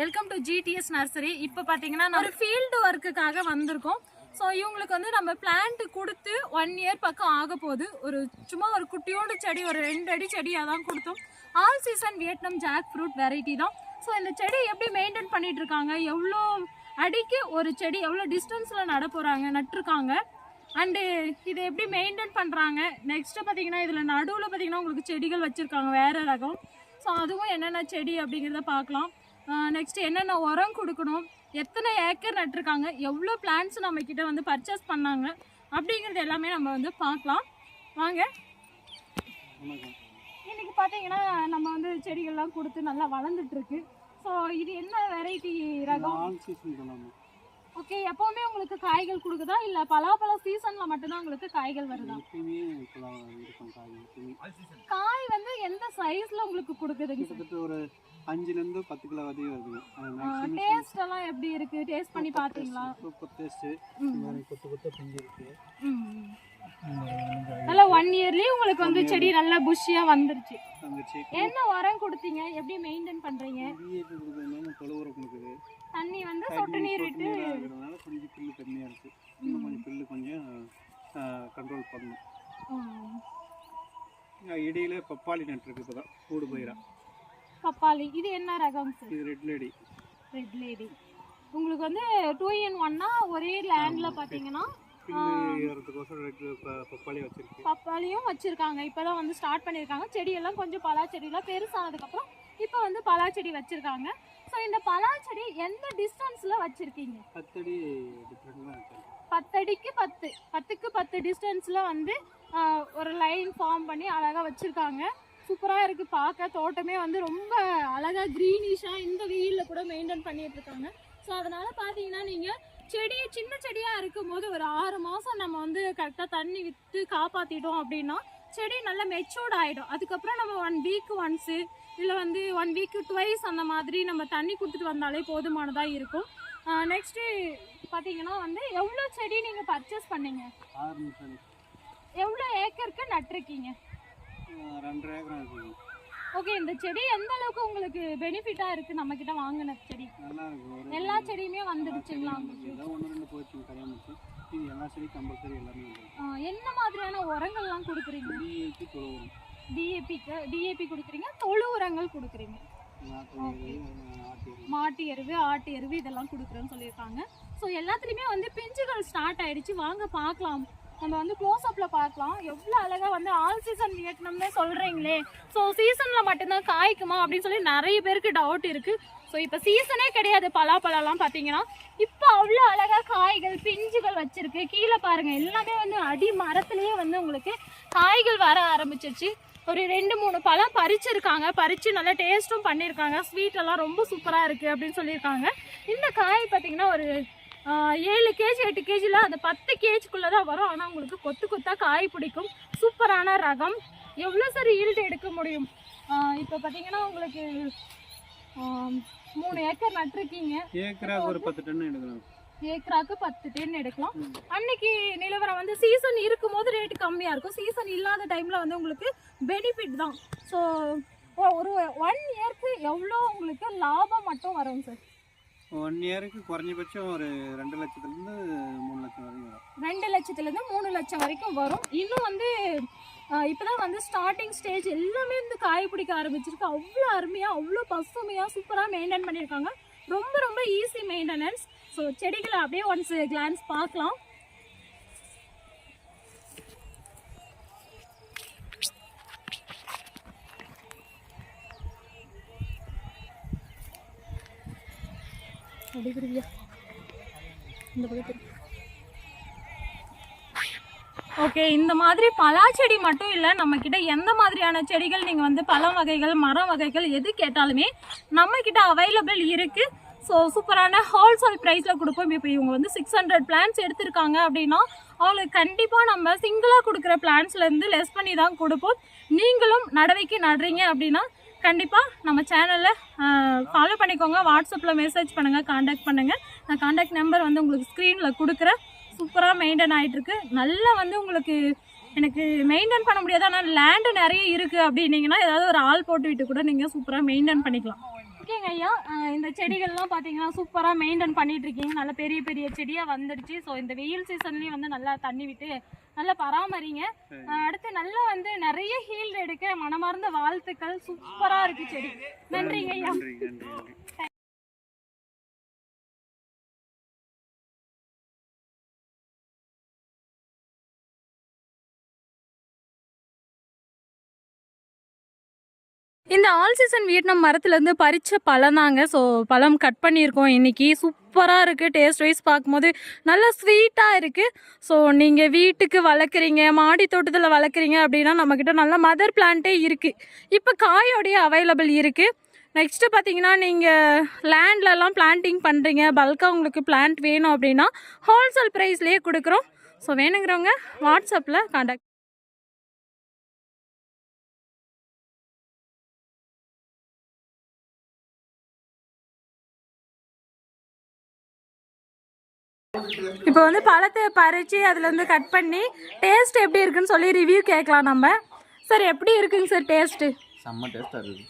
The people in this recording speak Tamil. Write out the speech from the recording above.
வெல்கம் டு ஜிடிஎஸ் நர்சரி இப்போ பார்த்தீங்கன்னா நம்ம ஒரு ஃபீல்டு ஒர்க்குக்காக வந்திருக்கோம். ஸோ இவங்களுக்கு வந்து நம்ம பிளான்ட் கொடுத்து ஒன் இயர் பக்கம் ஆக போகுது. ஒரு சும்மா ஒரு குட்டியோண்டு செடி ஒரு ரெண்டு அடி செடியாக தான் கொடுத்தோம். All season Vietnam jackfruit variety தான். ஸோ இந்த செடி எப்படி மெயின்டைன் பண்ணிட்டு இருக்காங்க எவ்வளோ அடிக்கு ஒரு செடி எவ்வளோ டிஸ்டன்ஸில் நட போகிறாங்க நட்டிருக்காங்க? அண்டு இதை எப்படி மெயின்டைன் பண்ணுறாங்க நெக்ஸ்ட்டு பார்த்தீங்கன்னா இதில் நடுவில் பார்த்தீங்கன்னா உங்களுக்கு செடிகள் வச்சுருக்காங்க வேறு ரகம். ஸோ அதுவும் என்னென்ன செடி அப்படிங்கிறத பார்க்கலாம். நெக்ஸ்ட் என்னென்ன உரம் கொடுக்கணும்? எத்தனை ஏக்கர் நட்டிருக்காங்க? எவ்வளோ பிளான்ஸ் நம்ம கிட்ட வந்து பர்ச்சேஸ் பண்ணாங்க? அப்படிங்கிறது எல்லாமே நம்ம வந்து பார்க்கலாம். வாங்க. இன்னைக்கு பார்த்தீங்கன்னா நம்ம வந்து செடிகள்லாம் கொடுத்து நல்லா வளர்ந்துட்டு இருக்கு ஸோ இது என்ன வெரைட்டி ரகம்? ஓகே எப்பவுமே உங்களுக்கு காய்கள் கொடுக்குதா? இல்லை பலாப்பழ சீசன்ல மட்டும்தான் உங்களுக்கு காய்கள் வருதா? காய் வந்து எந்த சைஸ்ல உங்களுக்கு கொடுக்குதுங்க? ஒரு அஞ்சுலேருந்து பத்து கிலோ வரையும் மேக்ஸிமம் டேஸ்ட் எல்லாம் எப்படி இருக்கு? டேஸ்ட் பண்ணி பாத்தீங்களா? சூப்பர். மாதிரி கொத்து கொத்த பிஞ்சு இருக்கு ம். நல்லா ஒன் இயர்லயே உங்களுக்கு வந்து செடி நல்லா புஷ்ஷியா வந்துருச்சு. என்ன உரம் கொடுத்தீங்க? எப்படி மெயின்டைன் பண்றீங்க? தண்ணி வந்து சொட்டு நீர் விட்டு கொஞ்சம் பில்லு கம்மியாக இருக்குது இன்னும் கொஞ்சம் பில்லு கொஞ்சம் கண்ட்ரோல் பண்ணணும். இடையில பப்பாளி நட்டுருக்கு இப்போ தான் கூடு பயிரா பப்பாளி இது என்ன ரகம் சார் இது ரெட் லேடி ரெட் லேடி உங்களுக்கு வந்து டூ இன் ஒன்னா ஒரே லேண்ட்ல பாத்தீங்கன்னா பப்பாளியும் வச்சிருக்காங்க. இப்பதான் வந்து ஸ்டார்ட் பண்ணிருக்காங்க செடியெல்லாம் கொஞ்சம் பலா செடியெல்லாம் பெருசானதுக்கு அப்புறம் இப்போ வந்து பலா செடி வச்சிருக்காங்க. ஸோ இந்த பலா செடி எந்த டிஸ்டன்ஸ்ல வச்சிருக்கீங்க? பத்தடி பத்தடிக்கு பத்து. பத்துக்கு பத்து டிஸ்டன்ஸ்ல வந்து ஒரு லைன் ஃபார்ம் பண்ணி அழகா வச்சிருக்காங்க. சூப்பரா இருக்கு. பார்க்க தோட்டமே வந்து ரொம்ப அழகா க்ரீனிஷா இந்த வெயில்ல கூட மெயின்டைன் பண்ணிட்டு இருக்காங்க. ஸோ அதனால பாத்தீங்கன்னா நீங்க செடி சின்ன செடியா இருக்கும்போது ஒரு ஆறு மாசம் நம்ம வந்து கரெக்டா தண்ணி விட்டு காப்பாத்திட்டோம் அப்படின்னா செடி நல்லா மெச்சூர்ட் ஆயிடும். அதுக்கப்புறம் நம்ம ஒன் வீக் ஒன்ஸு இல்லை வந்து ஒன் வீக்கு ட்வைஸ் அந்த மாதிரி நம்ம தண்ணி கொடுத்துட்டு வந்தாலே போதுமானதாக இருக்கும். நெக்ஸ்ட்டு பார்த்தீங்கன்னா வந்து எவ்வளோ செடி நீங்கள் பர்ச்சேஸ் பண்ணீங்க? எவ்வளோ ஏக்கருக்கு நட்டிருக்கீங்க? ரெண்டரை ஏக்கரம் இருக்குங்க ஓகே இந்த செடி எந்த அளவுக்கு உங்களுக்கு பெனிஃபிட்டாக இருக்குது நம்மக்கிட்ட வாங்கின செடி. நல்லா இருக்கு எல்லா செடியுமே வந்துடுச்சுங்களா? ஏதோ ஒன்று ரெண்டு போச்சுங்க கல்யாணத்துக்கு இது எல்லா செடி கம்பல்சரி எல்லாமே என்ன மாதிரியான உரங்கள்லாம் கொடுக்குறீங்க? டிஏபி தொழுவரும் டிஏபிக்கு டிஏபி கொடுக்குறீங்க? தொழு உரங்கள் கொடுக்குறீங்க. மாட்டு எருவு ஆட்டு எருவு இதெல்லாம் கொடுக்குறேன்னு சொல்லியிருக்காங்க. ஸோ எல்லாத்துலேயுமே வந்து பிஞ்சுகள் ஸ்டார்ட் ஆயிடுச்சு. வாங்க பார்க்கலாம். நம்ம வந்து க்ளோஸ்அப்பில் பார்க்கலாம். எவ்வளோ அழகாக வந்து ஆல் சீசன் வியட்நாம்னே சொல்கிறீங்களே ஸோ சீசனில் மட்டும்தான் காய்க்குமா அப்படின்னு சொல்லி நிறைய பேருக்கு டவுட் இருக்குது ஸோ இப்போ சீசனே கிடையாது. பலாப்பழம்லாம் பார்த்தீங்கன்னா இப்போ அவ்வளோ அழகாக காய்கள் பிஞ்சுகள் வச்சுருக்கு. கீழே பாருங்கள் எல்லாமே வந்து அடி மரத்துலேயே வந்து உங்களுக்கு காய்கள் வர ஆரம்பிச்சிருச்சு. ஒரு ரெண்டு மூணு பழம் பறிச்சிருக்காங்க. பறித்து நல்லா டேஸ்ட்டும் பண்ணியிருக்காங்க ஸ்வீட் எல்லாம் ரொம்ப சூப்பராக இருக்குது அப்படின்னு சொல்லியிருக்காங்க. இந்த காய் பார்த்தீங்கன்னா ஒரு ஏழு கேஜி எட்டு கேஜியில் அந்த பத்து கேஜிக்குள்ளே தான் வரும். ஆனால் உங்களுக்கு கொத்து கொத்தாக காய் பிடிக்கும். சூப்பரான ரகம். எவ்வளோ சரி ஈல்டு எடுக்க முடியும்? இப்போ பார்த்தீங்கன்னா உங்களுக்கு மூணு ஏக்கர் நட்டிருக்கீங்க. ஏக்கராக்கு ஒரு பத்து டன் எடுக்கணும் ஏக்கராக்கு பத்து டென் எடுக்கலாம். அன்னைக்கு நிலவரம் வந்து சீசன் இருக்கும் போது ரேட் கம்மியாக இருக்கும். சீசன் இல்லாத டைமில் வந்து உங்களுக்கு பெனிஃபிட் தான். ஸோ ஒரு ஒன் இயர்க்கு எவ்வளோ உங்களுக்கு லாபம் மட்டும் வரும் சார் ஒன் இயருக்கு குறைஞ்சபட்சம் ஒரு ரெண்டு லட்சத்துலேருந்து மூணு லட்சம் வரைக்கும் வரும். ரெண்டு லட்சத்துலேருந்து மூணு லட்சம் வரைக்கும் வரும். இன்னும் வந்து இப்போ தான் வந்து ஸ்டார்டிங் ஸ்டேஜ் எல்லாமே வந்து காய பிடிக்க ஆரம்பிச்சிருக்கு. அவ்வளோ அருமையாக அவ்வளோ பசுமையாக சூப்பராக மெயின்டைன் பண்ணியிருக்காங்க. ரொம்ப ரொம்ப ஈஸி மெயின்டெனன்ஸ் ஸோ செடிகளை அப்படியே ஒன்ஸ் கிளான்ஸ் பார்க்கலாம். அடிக்கிறீங்க இந்த பக்கத்தில். ஓகே இந்த மாதிரி பலா செடி மட்டும் இல்லை நம்மக்கிட்ட எந்த மாதிரியான செடிகள் நீங்கள் வந்து பழம் வகைகள் மரம் வகைகள் எது கேட்டாலுமே நம்ம அவைலபிள் இருக்குது ஸோ சூப்பரான ஹோல்சேல் ப்ரைஸில் கொடுப்போம். இப்போ இவங்க வந்து சிக்ஸ் ஹண்ட்ரட் பிளான்ஸ் எடுத்திருக்காங்க அப்படின்னா அவங்களுக்கு கண்டிப்பாக நம்ம சிங்கிளாக கொடுக்குற பிளான்ஸ்லேருந்து லெஸ் பண்ணி தான் கொடுப்போம். நீங்களும் நடவைக்கு நடுறீங்க அப்படின்னா கண்டிப்பாக நம்ம சேனலில் ஃபாலோ பண்ணிக்கோங்க. வாட்ஸ்அப்பில் மெசேஜ் பண்ணுங்கள் காண்டாக்ட் பண்ணுங்கள் நான் காண்டாக்ட் நம்பர் வந்து உங்களுக்கு ஸ்க்ரீனில் கொடுக்குறேன். சூப்பராக மெயின்டைன் ஆகிட்டுருக்கு நல்லா வந்து உங்களுக்கு எனக்கு மெயின்டைன் பண்ண முடியாது. ஆனால் லேண்டு நிறைய இருக்குது அப்படின்னீங்கன்னா ஏதாவது ஒரு ஆள் போட்டு விட்டு கூட நீங்கள் சூப்பராக மெயின்டைன் பண்ணிக்கலாம். ஓகேங்க ஐயா. இந்த செடிகள்லாம் பார்த்தீங்கன்னா சூப்பராக மெயின்டைன் பண்ணிகிட்ருக்கீங்க நல்ல பெரிய பெரிய செடியாக வந்துடுச்சு. ஸோ இந்த வெயில் சீசன்லேயும் வந்து நல்லா தண்ணி விட்டு நல்லா பராமரிங்க. அடுத்து நல்லா வந்து நிறைய ஹீல்டு எடுக்க மனமார்ந்த வாழ்த்துக்கள். சூப்பராக இருக்கு செடி. நன்றிங்க ஐயா. இந்த ஆல் சீசன் வியட்நாம் மரத்துலேருந்து பறித்த பழம் தாங்க. ஸோ பழம் கட் பண்ணியிருக்கோம் இன்னைக்கு. சூப்பராக இருக்குது டேஸ்ட் வைஸ் பார்க்கும்போது நல்லா ஸ்வீட்டாக இருக்குது ஸோ நீங்கள் வீட்டுக்கு வளர்க்குறீங்க மாடி தோட்டத்தில் வளர்க்குறீங்க அப்படின்னா நம்மக்கிட்ட நல்ல மதர் பிளான்ட்டே இருக்குது இப்போ காயோடைய அவைலபிள் இருக்குது நெக்ஸ்ட்டு பார்த்தீங்கன்னா நீங்கள் லேண்ட்லலாம் பிளான்டிங் பண்ணுறீங்க பல்காக உங்களுக்கு பிளான்ட் வேணும் அப்படின்னா ஹோல்சேல் ப்ரைஸ்லேயே கொடுக்குறோம். ஸோ வேணுங்கிறவங்க வாட்ஸ்அப்பில் காண்டாக்ட் இப்போ வந்து பழத்தை பறித்து அதுலேருந்து கட் பண்ணி டேஸ்ட் எப்படி இருக்குன்னு சொல்லி ரிவ்யூ கேட்கலாம் நம்ம. சார் எப்படி இருக்குங்க சார் டேஸ்ட்டு செம்ம டேஸ்ட்டாக இருக்குது.